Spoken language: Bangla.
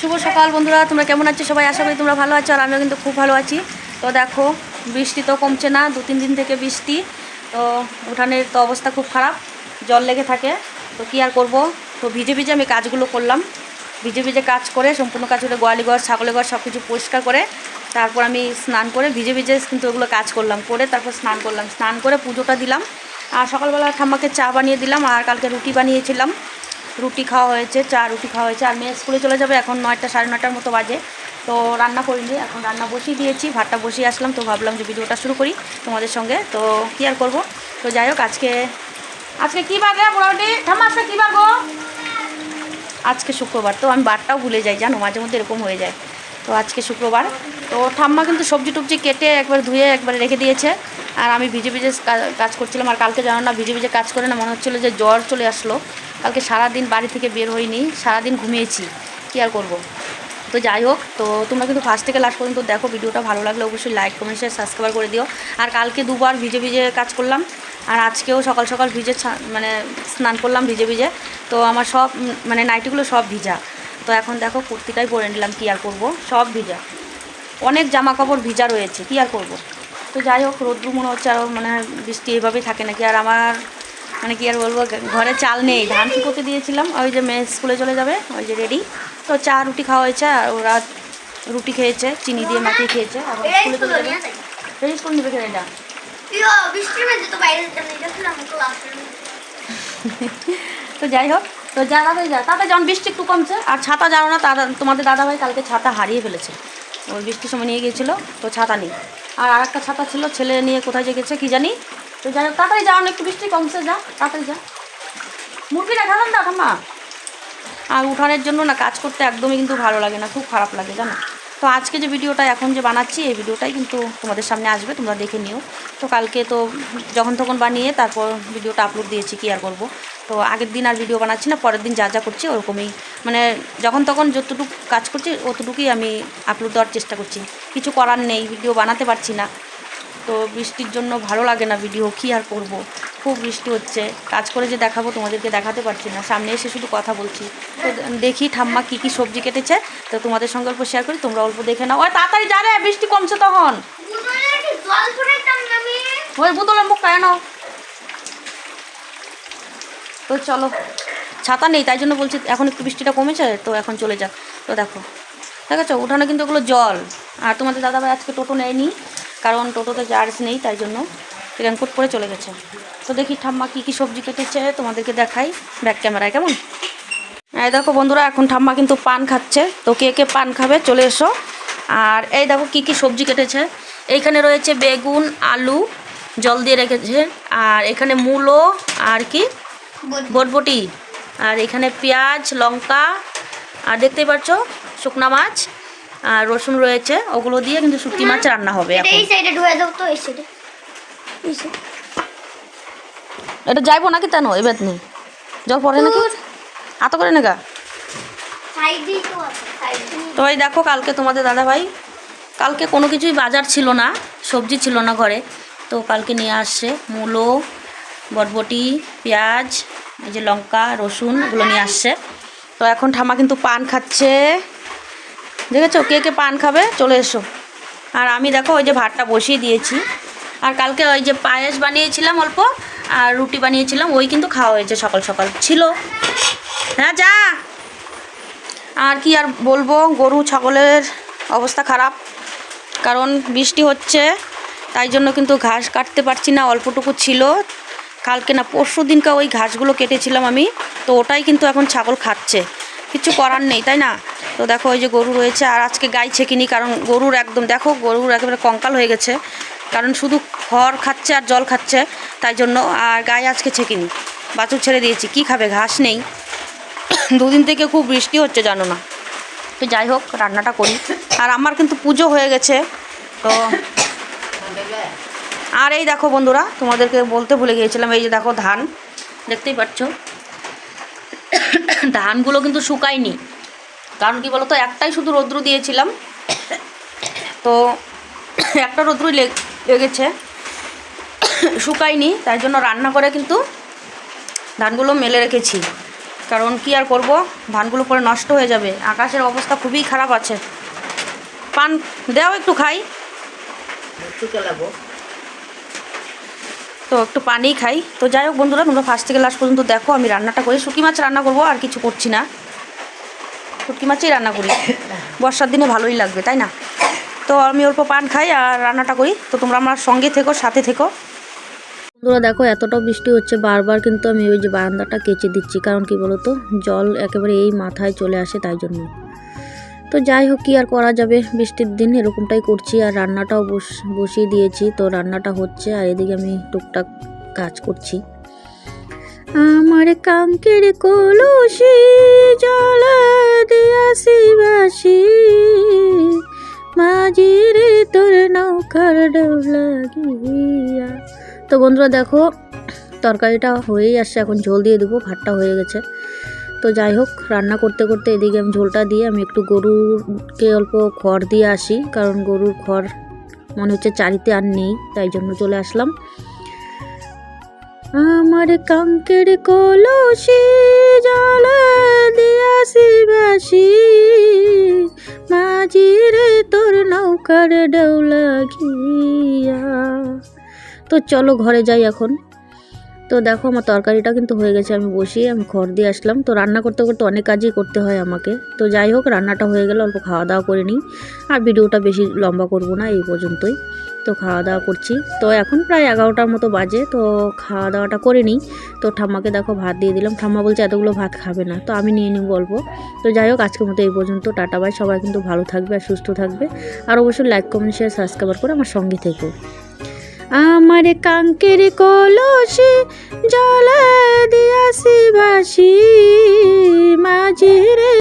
শুভ সকাল বন্ধুরা, তোমরা কেমন আছো? সবাই আশা করি তোমরা ভালো আছো আর আমিও কিন্তু খুব ভালো আছি। তো দেখো, বৃষ্টি তো কমছে না, দু তিন দিন থেকে বৃষ্টি। তো উঠানের তো অবস্থা খুব খারাপ, জল লেগে থাকে। তো কী আর করব? তো ভিজে ভিজে আমি কাজগুলো করলাম। ভিজে ভিজে কাজ করে, সম্পূর্ণ কাজ করে গোয়ালি ঘর, ছাগলের ঘর সব কিছু পরিষ্কার করে, তারপর আমি স্নান করে ভিজে ভিজে কিন্তু ওগুলো কাজ করলাম, করে তারপর স্নান করলাম। স্নান করে পুজোটা দিলাম। আর সকালবেলা ঠাম্মাকে চা বানিয়ে দিলাম আর কালকে রুটি বানিয়েছিলাম। রুটি খাওয়া হয়েছে, চা রুটি খাওয়া হয়েছে। আর মেয়ে স্কুলে চলে যাবে এখন নয়টা, সাড়ে নটার মতো বাজে। তো রান্না করিনি এখন রান্না বসিয়ে দিয়েছি, ভাতটা বসিয়ে আসলাম। তো ভাবলাম যে ভিডিওটা শুরু করি তোমাদের সঙ্গে। তো কী আর করব? তো যাই হোক, আজকে আজকে কী রে মোটামুটি ঠাম্মা, আজকে কী বার গো? আজকে শুক্রবার। তো আমি বারটাও ভুলে যাই, জানো? মাঝে মধ্যে এরকম হয়ে যায়। তো আজকে শুক্রবার। তো ঠাম্মা কিন্তু সবজি টবজি কেটে একবার ধুয়ে একবার রেখে দিয়েছে। আর আমি ভিজে ভিজে কাজ করছিলাম। আর কালকে জানো না, ভিজে ভিজে কাজ করে না, মনে হচ্ছিল যে জ্বর চলে আসলো। কালকে সারাদিন বাড়ি থেকে বের হইনি, সারাদিন ঘুমিয়েছি, কী আর করব? তো যাই হোক, তো তোমরা কিন্তু ফার্স্ট থেকে লাস্ট পর্যন্ত দেখো, ভিডিওটা ভালো লাগলে অবশ্যই লাইক কমেন্ট শেয়ার সাবস্ক্রাইব করে দিও। আর কালকে দুবার ভিজে ভিজে কাজ করলাম, আর আজকেও সকাল সকাল ভিজে মানে স্নান করলাম ভিজে ভিজে। তো আমার সব মানে নাইটিগুলো সব ভিজা। তো এখন দেখো কুর্তিটাই পরে নিলাম, কী আর করব? সব ভিজা। অনেক জামা কাপড় ভিজা রয়েছে, কী আর করব? তো যাই হোক, রোদ্রু মনে হচ্ছে আরও মানে বৃষ্টি এভাবেই থাকে নাকি? আর আমার মানে কি আর বলব ঘরে চাল নেই। ধান শুকোতে দিয়েছিলাম ওই যে মেয়ে স্কুলে চলে যাবে ওই যে রেডি তো চা রুটি খাওয়া হয়েছে আর ওরা রুটি খেয়েছে চিনি দিয়ে মাখিয়ে খেয়েছে আর স্কুলে চলে যাবে। রেডি স্কুল নেবে কেন এটা? তো যাই হোক তো যা তাড়াতাড়ি যা। তাতে যখন বৃষ্টি একটু কমছে আর ছাতা জানো না তারা তোমাদের দাদাভাই কালকে ছাতা হারিয়ে ফেলেছে। ওই বৃষ্টির সময় নিয়ে গিয়েছিল তো ছাতা নেই। আর আরেকটা ছাতা ছিল ছেলে নিয়ে কোথায় যে গেছে কি জানি? তো যাই হোক, তাড়াতাড়ি যাও একটু বৃষ্টি কমছে, যা, তাড়াতাড়ি যা। মুরগিটা খেলাম না ঠাম্মা আর উঠানের জন্য না কাজ করতে একদমই কিন্তু ভালো লাগে না, খুব খারাপ লাগে, জানো? তো আজকে যে ভিডিওটা এখন যে বানাচ্ছি, এই ভিডিওটাই কিন্তু তোমাদের সামনে আসবে, তোমরা দেখে নিও। তো কালকে তো যখন তখন বানিয়ে তারপর ভিডিওটা আপলোড দিয়েছি, কি আর করব তো আগের দিন আর ভিডিও বানাচ্ছি না, পরের দিন যা যা করছি, ওরকমই। মানে যখন তখন যতটুকু কাজ করছি, অতটুকুই আমি আপলোড দেওয়ার চেষ্টা করছি। কিছু করার নেই ভিডিও বানাতে পারছি না। তো বৃষ্টির জন্য ভালো লাগে না ভিডিও কী আর করব? খুব বৃষ্টি হচ্ছে। কাজ করে যে দেখাবো, তোমাদেরকে দেখাতে পারছি না। সামনে এসে শুধু কথা বলছি। তো দেখি ঠাম্মা কী কী সবজি কেটেছে। তো তোমাদের সঙ্গে অল্প শেয়ার করি, তোমরা অল্প দেখে নাও। তাড়াতাড়ি যা রে, বৃষ্টি কমছে তখন। ওই বোতলের মুখ খায় নাও। তো চলো, ছাতা নেই, তাই জন্য বলছি, এখন একটু বৃষ্টিটা কমেছে, তো এখন চলে যাক। তো দেখো, ঠিক আছে? উঠানে কিন্তু ওগুলো জল। আর তোমাদের দাদাভাই আজকে টোটো নেয়নি। কারণ টোটোতে চার্জ নেই তাই জন্য রেনকোট করে চলে গেছে। তো দেখি ঠাম্মা কী কী সবজি কেটেছে তোমাদেরকে দেখাই ব্যাক ক্যামেরায় কেমন? এই দেখো বন্ধুরা এখন ঠাম্মা কিন্তু পান খাচ্ছে। তো কে কে পান খাবে চলে এসো। আর এই দেখো কী কী সবজি কেটেছে। এইখানে রয়েছে বেগুন আলু জল দিয়ে রেখেছে। আর এখানে মূলো আর কি? বটবটি। আর এখানে পেঁয়াজ লঙ্কা। আর দেখতেই পাচ্ছ শুকনা মাছ। আর রসুন রয়েছে ওগুলো দিয়ে কিন্তু শুটকি মাছ রান্না হবে এই সাইডে ঢুয়ে দাও তো এই সাইডে। এটা যাইবো নাকি তেন? এবার নেই জল পড়ে নাকি? হাত করে নেগা। সাইডেই তো আছে সাইডে। তো এই দেখো কালকে তোমাদের দাদা ভাই কালকে কোনো কিছুই বাজার ছিল না সবজি ছিল না ঘরে। তো কালকে নিয়ে আসছে মূলো বটবটি পেঁয়াজ এই যে লঙ্কা রসুন এগুলো নিয়ে আসছে। তো এখন ঠামা কিন্তু পান খাচ্ছে। দেখেছ? কে কে পান খাবে? চলে এসো। আর আমি দেখো, ওই যে ভাতটা বসিয়ে দিয়েছি। আর কালকে ওই যে পায়েস বানিয়েছিলাম অল্প, আর রুটি বানিয়েছিলাম, ওই কিন্তু খাওয়া হয়েছে সকাল সকাল। ছিল। হ্যাঁ যা। আর কি আর বলব, গরু, ছাগলের অবস্থা খারাপ। কারণ বৃষ্টি হচ্ছে, তাই জন্য কিন্তু ঘাস কাটতে পারছি না, অল্পটুকু ছিল। কালকে না পরশু দিনকে ওই ঘাসগুলো কেটেছিলাম আমি, তো ওটাই কিন্তু এখন ছাগল খাচ্ছে। কিছু করার নেই, তাই না? তো দেখো ওই যে গরু রয়েছে, আর আজকে গাই ছেকিনি, কারণ গরুর একদম, দেখো গরুর একেবারে কঙ্কাল হয়ে গেছে, কারণ শুধু খড় খাচ্ছে আর জল খাচ্ছে, তাই জন্য আর গায়ে আজকে ছেকিনি। বাছুর ছেড়ে দিয়েছি, কি খাবে? ঘাস নেই। দুদিন থেকে খুব বৃষ্টি হচ্ছে, জানো না। তো যাই হোক, রান্নাটা করি। আর আমার কিন্তু পুজো হয়ে গেছে, তো আর এই দেখো বন্ধুরা, তোমাদেরকে বলতে ভুলে গিয়েছিলাম, এই যে দেখো ধান, দেখতেই পাচ্ছ। ধানগুলো কিন্তু শুকায়নি। কারণ কি বলতো, একটাই শুধু রৌদ্র দিয়েছিলাম। তো একটা রৌদ্রই লেগ- লেগেছে। শুকায়নি, তাই জন্য রান্না করে কিন্তু ধানগুলো মেলে রেখেছি। কারণ কি আর করব, ধানগুলো পরে নষ্ট হয়ে যাবে। আকাশের অবস্থা খুবই খারাপ আছে। পান, দেও একটু খাই। তো একটু পানি খাই। তো যাই হোক বন্ধুরা, তোমরা ফার্স্ট থেকে লাস্ট পর্যন্ত দেখো, আমি রান্নাটা করি শুকি মাছ রান্না করব, আর কিছু করছি না। শুটকি মাছই রান্না করি। বর্ষার দিনে ভালোই লাগবে, তাই না? তো আমি অল্প পান খাই আর রান্নাটা করি। তো তোমরা আমার সঙ্গে থেকো, সাথে থেকো। বন্ধুরা, দেখো, এতটাও বৃষ্টি হচ্ছে, বারবার কিন্তু আমি ওই যে বারান্দাটা কেচে দিচ্ছি। কারণ কি বলতো? জল একেবারে এই মাথায় চলে আসে, তাই জন্য। তো যাই হোক, কি আর করা যাবে? বৃষ্টির দিন এরকমটাই করছি আর রান্নাটাও বস, বসিয়ে দিয়েছি। তো রান্নাটা হচ্ছে আর এদিকে আমি টুকটাক কাজ করছি। আমার কাঙ্কের কলসি জল দিয়াছি বাসি মাঝিরে তোর নৌকার গিয়া তো বন্ধুরা দেখো, তরকারিটা হয়েই আসছে, এখন ঝোল দিয়ে দেবো, ভাতটা হয়ে গেছে। তো যাই হোক, রান্না করতে করতে এদিকে আমি ঝোলটা দিয়ে আমি একটু গরুকে অল্প খড় দিয়ে আসি, কারণ গরুর খড় মনে হচ্ছে চারিতে আর নেই, তাই জন্য চলে আসলাম। আমার কাঙ্কের কলসি জল দিয়াছি বাসি মাঝিরে তোর নৌকার ডৌলা গিয়া তো চলো ঘরে যাই এখন। তো দেখো আমার তরকারিটা কিন্তু হয়ে গেছে, আমি বসিয়ে আমি খড় দিয়ে আসলাম। তো রান্না করতে করতে অনেক কাজই করতে হয় আমাকে। তো যাই হোক, রান্নাটা হয়ে গেলে অল্প খাওয়া দাওয়া করে নিই। আর ভিডিওটা বেশি লম্বা করব না, এই পর্যন্তই। তো খাওয়া দাওয়া করছি। তো এখন প্রায় এগারোটার মতো বাজে, তো খাওয়া দাওয়াটা করে নিই। তো ঠাম্মাকে দেখো ভাত দিয়ে দিলাম। ঠাম্মা বলছে, এতগুলো ভাত খাবে না। তো আমি নিয়ে নিব অল্প। তো যাই হোক, আজকের মতো এই পর্যন্ত। Tata, bye. সবাই কিন্তু ভালো থাকবে আর সুস্থ থাকবে। আর অবশ্যই লাইক কমেন্ট শেয়ার সাবস্ক্রাইব করে আমার সঙ্গে থেকো। আমার কাঙ্কের কলসি জল দিয়াছি বাসি মাঝিরে